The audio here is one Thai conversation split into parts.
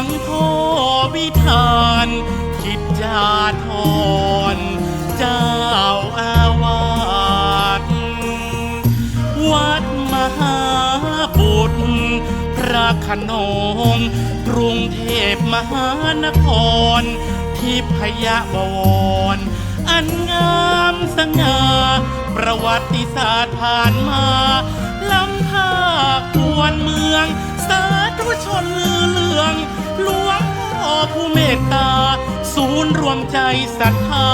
งพ่อวิธาน คิดจาทรเจ้าอาวาสวัดมหาบุตร พระขนงกรุงเทพมหานครทิพยบวร อันงามสง่าประวัติศาสตร์ผ่านมาล้ำค่าควรเมือง สาธุชนลือเลือง หลวงพ่อผู้เมตตา ศูนย์รวมใจศรัทธา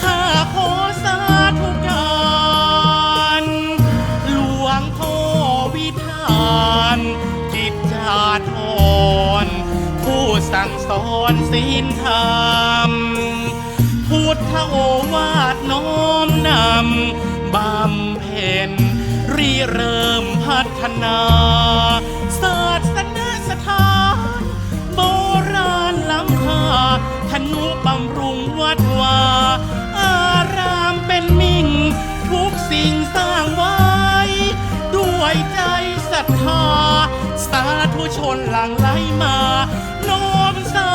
ข้าขอสาธุการหลวงพ่อวิธานกิจจาธรผู้สั่งสอนศีลธรรมพุทธโอวาทน้อมนำบำเพ็ญรีเริ่มพัฒนาศา ศรัทธา สาธุชนหลั่งไหลมาน้อมสา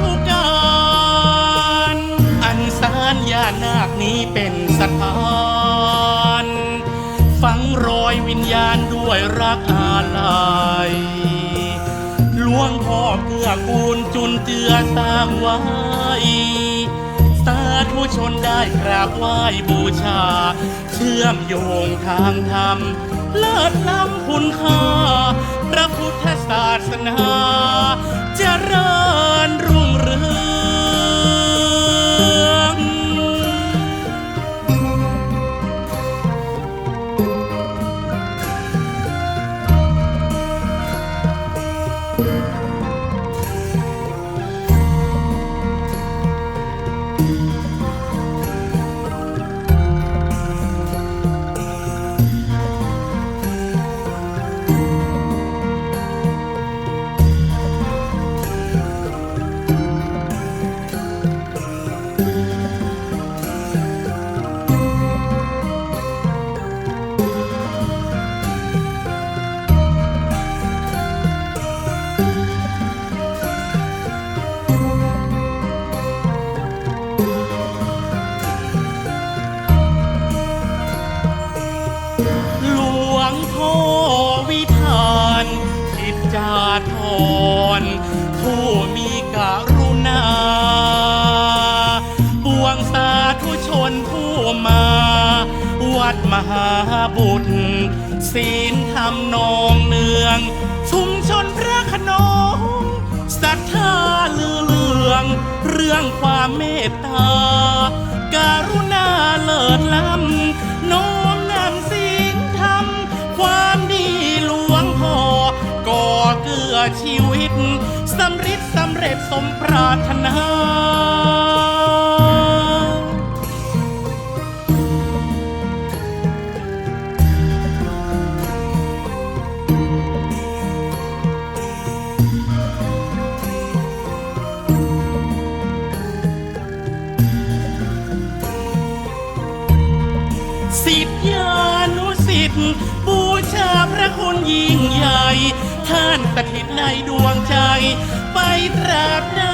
ธุการอันสารยานาคนี้เป็นสถานฝังรอยวิญญาณด้วยรักอาลัยหลวงพ่อเกื้อกูลจุนเจือสร้างไว้สาธุชนได้กราบไหว้บูชา เชื่อมโยงทางธรรมเลิศ คุณค่า พระพุทธศาสนาเจริญรุ่งเรืองห จจาธรผู้มีกรุณาปวงสาธุชนผู้มา วัดมหาบุตรศีลธรรมนองเนือง ชุมชนพระขนงศรัทธาลือเลือง เรื่องความเมตตา ชีวิตสำริดสำเร็จสมปรารถนาสิทธยานุสิทธิ์บูชาพระคุณยิ่งใหญ่ ท่านสถิตในดวงใจ ไปตราบน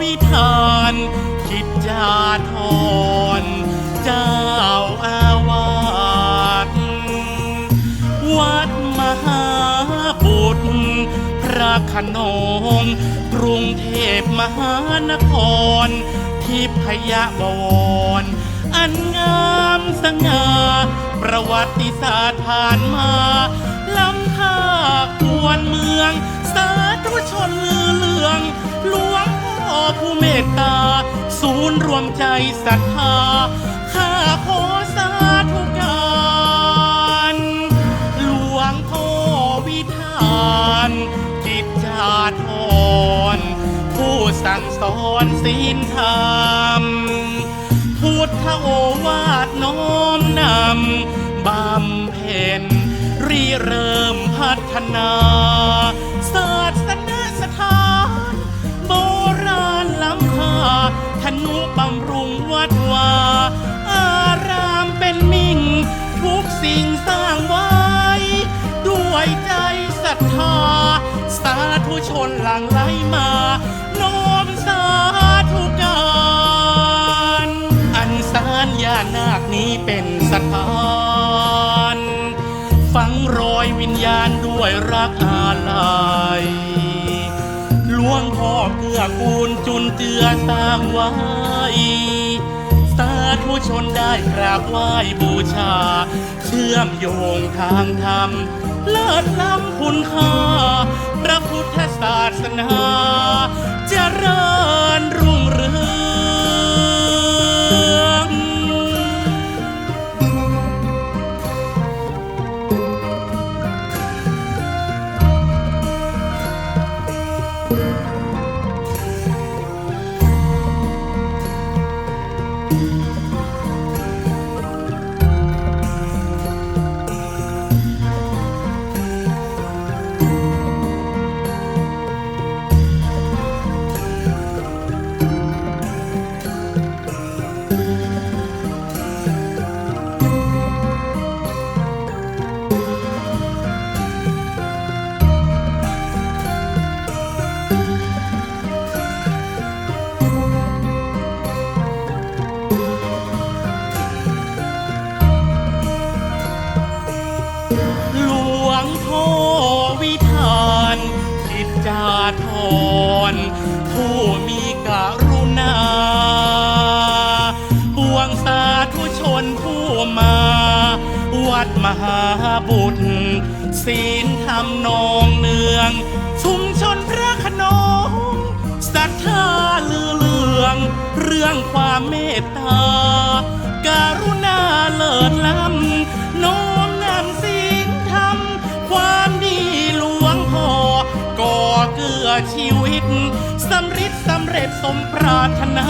วิธาน คิดจาธรเจ้าอาวาสวัดมหาบุตร พระขนงกรุงเทพมหานคร ทิพยบวร อันงามสง่าประวัติศาสตร์ผ่านมาล้ำค่าควรเมือง สาธุชนลือเลืองหลวง ผู้เมตตา ศูนย์รวมใจศรัทธาข้าขอสาธุการหลวงพ่อวิธานกิจจาธรผู้สั่งสอนศีลธรรมพุทธโอวาทน้อมนำบำเพ็ญรีเริ่มพัฒนาสนา บำรุงวัดวา อารามเป็นมิ่ง ทุกสิ่งสร้างไว้ ด้วยใจศรัทธา สาธุชนหลั่งไหลมาน้อมสาธุการอันสารยานาคนี้เป็นสถานฝังรอยวิญญาณด้วยรักอาลัย เกื้อกูลจุนเจือสร้างไว้ สาธุชนได้กราบไหว้บูชา เชื่อมโยงทางธรรม เลิศล้ำคุณค่า พระพุทธศาสนา เจริญรุ่งเรือง หาบุตรศีลธรรมนองเนือง ชุมชนพระขนงศรัทธาลือเลือง เรื่องความเมตตาการุณาเลิศล้ำน้อมนำสิ่งธรรม ความดีหลวงพ่อก่อเกื้อชีวิตสำริดสำเร็จสมปรารถนา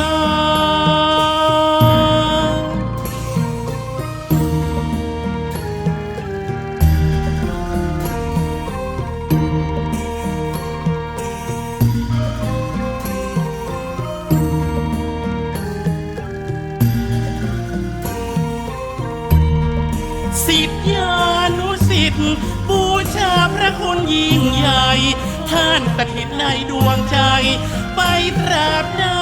งใหญ่ ท่านสถิตในดวงใจ ไปตราบใด